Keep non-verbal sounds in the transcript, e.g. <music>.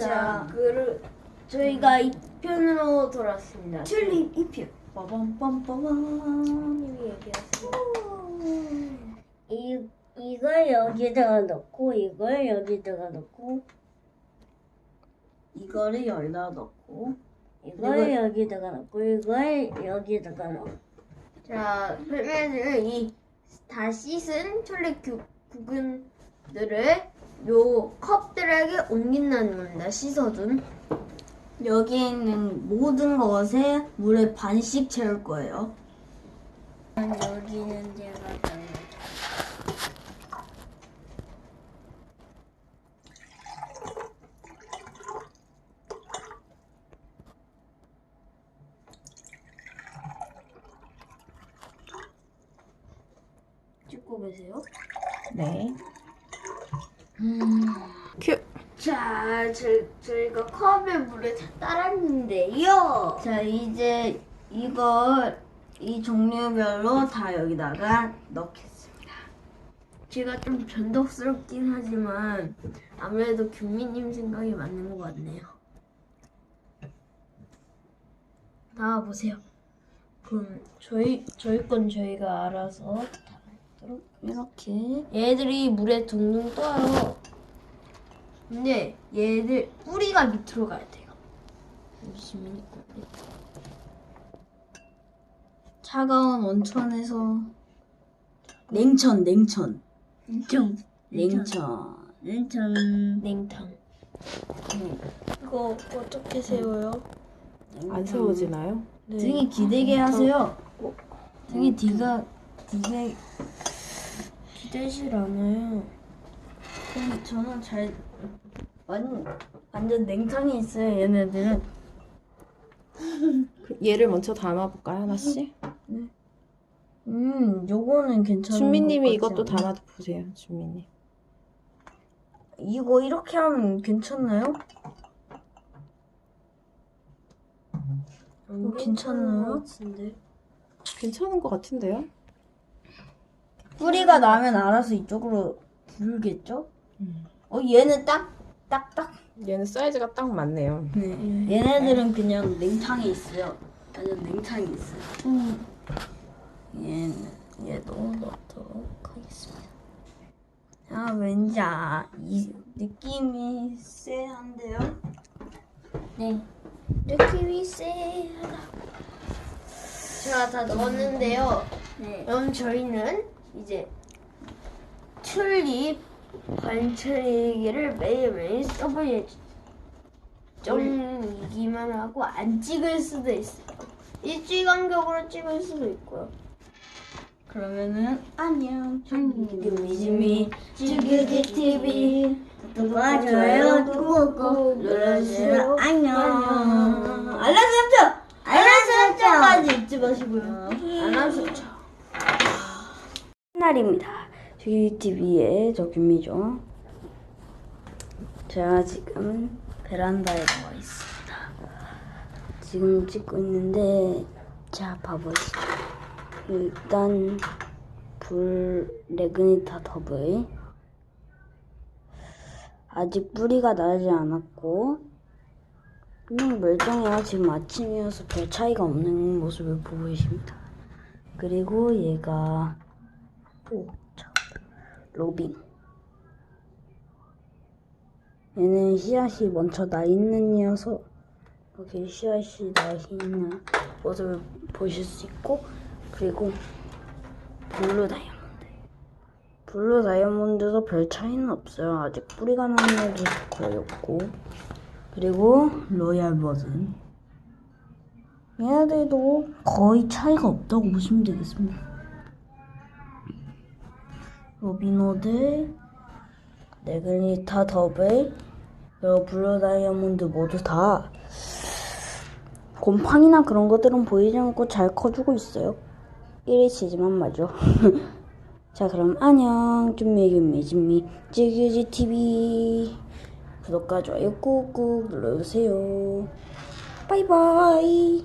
자, 그 저희가 2편으로 돌아왔습니다. 튤립 2편. 빠밤빰빠밤. 님이 얘기하세요. 이 이걸 여기다가 넣고 이걸 여기다가 넣고 이거를 열다 넣고 이걸 여기다가 넣고 이걸 여기다가 넣고 자, 그러면은 이다 씻은 튤립 구- 구근들을 요 컵들에게 옮긴다는 겁니다. 씻어둔. 여기에 있는 모든 것에 물에 반씩 채울 거예요. 여기는 제가 넣어요. 찍고 계세요. 네. 자, 저, 저희가 컵에 물을 다 따랐는데요. 자 이제 이걸 이 종류별로 다 여기다가 넣겠습니다. 제가 좀 변덕스럽긴 하지만 아무래도 규미님 생각이 맞는 것 같네요. 나와 보세요. 그럼 저희 저희 건 저희가 알아서. 이렇게 얘들이 물에 둥둥 떠요. 근데 얘들 뿌리가 밑으로 가야 돼요. 열심히 뿌리. 차가운 온천에서 냉천 냉천 좀 냉천 냉천 냉탕. 이거 어떻게 세워요? 안 세워지나요? 네. 등이 기대게 하세요. 등이 뒤가 뒤게 기대질 않아요. 근데 저는 잘 완, 완전 냉탕이 있어요 얘네들은 그 얘를 먼저 담아볼까요, 하나씩? 음 요거는 괜찮은 준미님이 것 같지 이것도 않아요? 담아보세요, 준미님. 이거 이렇게 하면 괜찮나요? 안 같은데. 괜찮은 것 같은데요? 뿌리가 나면 알아서 이쪽으로 불겠죠? 음. 어 얘는 딱 딱딱 얘는 사이즈가 딱 맞네요. 네. 얘네들은 그냥 냉탕에 있어요. 완전 냉탕에 있어요. 음. 얘는 얘도 넣도록 하겠습니다. 아 왠지 아, 이 느낌이 쎄한데요? 네. 느낌이 쎄하다. 제가 다 넣었는데요. 네. 그럼 저희는 이제 튤립 관찰기를 매일매일 써봐야지. 점이기만 하고 안 찍을 수도 있어요. 일주일 간격으로 찍을 수도 있고요. 그러면은 안녕. 미지미 쭈규지 TV 구독과 좋아요 꾹꾹 눌러주세요. 안녕. 알람 설정. 알람 설정까지 잊지 마시고요. 알람 설정. 날입니다. 쭈규지 TV의 저김이죠. 제가 지금 베란다에 나와 있습니다. 지금 찍고 있는데 자 봐보시죠. 일단 불 레그니타 더블 아직 뿌리가 나지 않았고 그냥 멀쩡해요. 지금 아침이어서 별 차이가 없는 모습을 보고 계십니다. 그리고 얘가 오, 자, 로빙 얘는 씨앗이 먼저 나 있는 녀석 이렇게 씨앗이 나 있는 모습을 보실 수 있고 그리고 블루 다이아몬드. 블루 다이아몬드도 별 차이는 없어요. 아직 뿌리가 나는 애도 거였고. 그리고 로얄 버전. 얘네들도 거의 차이가 없다고 보시면 되겠습니다 로비노드 네글리타 더블 그리고 블루 다이아몬드 모두 다 곰팡이나 그런 것들은 보이지 않고 잘 커주고 있어요. 1위치지만 말이죠. <laughs> 자 그럼 안녕. 준미 준미 준미 찌규지 TV 구독과 좋아요 꾹꾹 눌러주세요. 바이바이